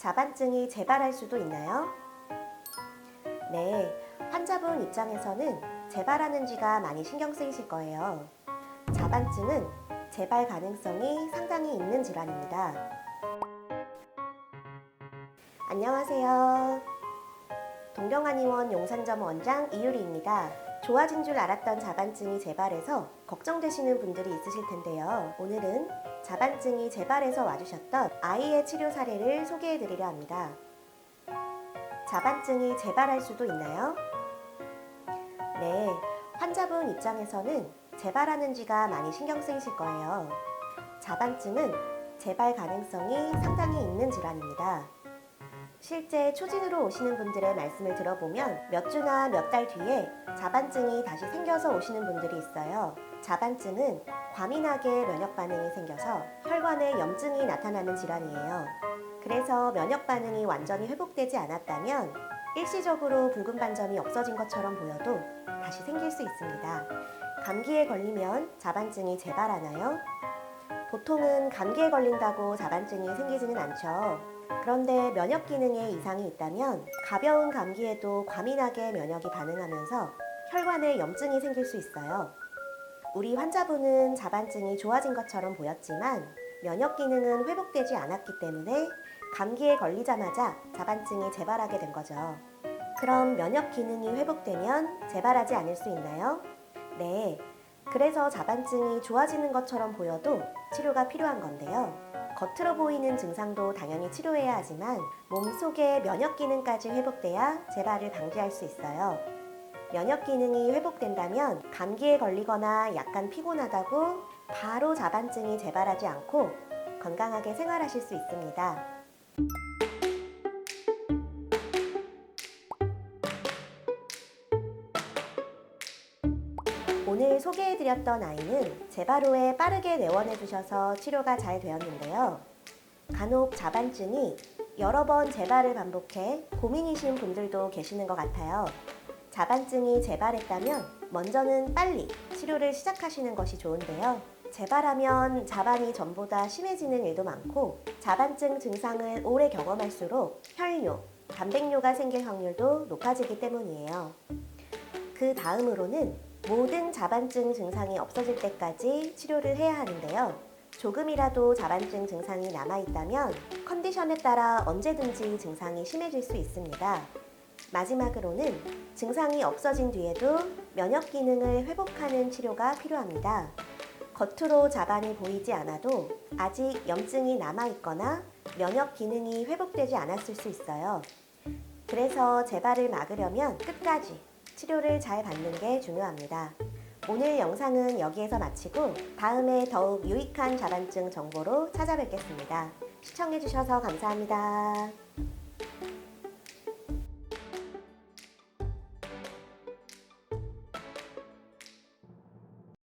자반증이 재발할 수도 있나요? 네, 환자분 입장에서는 재발하는지가 많이 신경 쓰이실 거예요. 자반증은 재발 가능성이 상당히 있는 질환입니다. 안녕하세요. 동경한의원 용산점 원장 이유리입니다. 좋아진 줄 알았던 자반증이 재발해서 걱정되시는 분들이 있으실 텐데요. 오늘은 자반증이 재발해서 와주셨던 아이의 치료 사례를 소개해 드리려 합니다. 자반증이 재발할 수도 있나요? 네, 환자분 입장에서는 재발하는 지가 많이 신경 쓰이실 거예요. 자반증은 재발 가능성이 상당히 있는 질환입니다. 실제 초진으로 오시는 분들의 말씀을 들어보면 몇 주나 몇 달 뒤에 자반증이 다시 생겨서 오시는 분들이 있어요. 자반증은 과민하게 면역 반응이 생겨서 혈관에 염증이 나타나는 질환이에요. 그래서 면역 반응이 완전히 회복되지 않았다면 일시적으로 붉은 반점이 없어진 것처럼 보여도 다시 생길 수 있습니다. 감기에 걸리면 자반증이 재발하나요? 보통은 감기에 걸린다고 자반증이 생기지는 않죠. 그런데 면역 기능에 이상이 있다면 가벼운 감기에도 과민하게 면역이 반응하면서 혈관에 염증이 생길 수 있어요. 우리 환자분은 자반증이 좋아진 것처럼 보였지만 면역 기능은 회복되지 않았기 때문에 감기에 걸리자마자 자반증이 재발하게 된 거죠. 그럼 면역 기능이 회복되면 재발하지 않을 수 있나요? 네. 그래서 자반증이 좋아지는 것처럼 보여도 치료가 필요한 건데요. 겉으로 보이는 증상도 당연히 치료해야 하지만 몸 속의 면역 기능까지 회복돼야 재발을 방지할 수 있어요. 면역 기능이 회복된다면 감기에 걸리거나 약간 피곤하다고 바로 자반증이 재발하지 않고 건강하게 생활하실 수 있습니다. 오늘 소개해드렸던 아이는 재발 후에 빠르게 내원해 주셔서 치료가 잘 되었는데요. 간혹 자반증이 여러 번 재발을 반복해 고민이신 분들도 계시는 것 같아요. 자반증이 재발했다면 먼저는 빨리 치료를 시작하시는 것이 좋은데요. 재발하면 자반이 전보다 심해지는 일도 많고 자반증 증상을 오래 경험할수록 혈뇨, 단백뇨가 생길 확률도 높아지기 때문이에요. 그 다음으로는 모든 자반증 증상이 없어질 때까지 치료를 해야 하는데요. 조금이라도 자반증 증상이 남아있다면 컨디션에 따라 언제든지 증상이 심해질 수 있습니다. 마지막으로는 증상이 없어진 뒤에도 면역 기능을 회복하는 치료가 필요합니다. 겉으로 자반이 보이지 않아도 아직 염증이 남아있거나 면역 기능이 회복되지 않았을 수 있어요. 그래서 재발을 막으려면 끝까지 치료를 잘 받는 게 중요합니다. 오늘 영상은 여기에서 마치고 다음에 더욱 유익한 자반증 정보로 찾아뵙겠습니다. 시청해주셔서 감사합니다.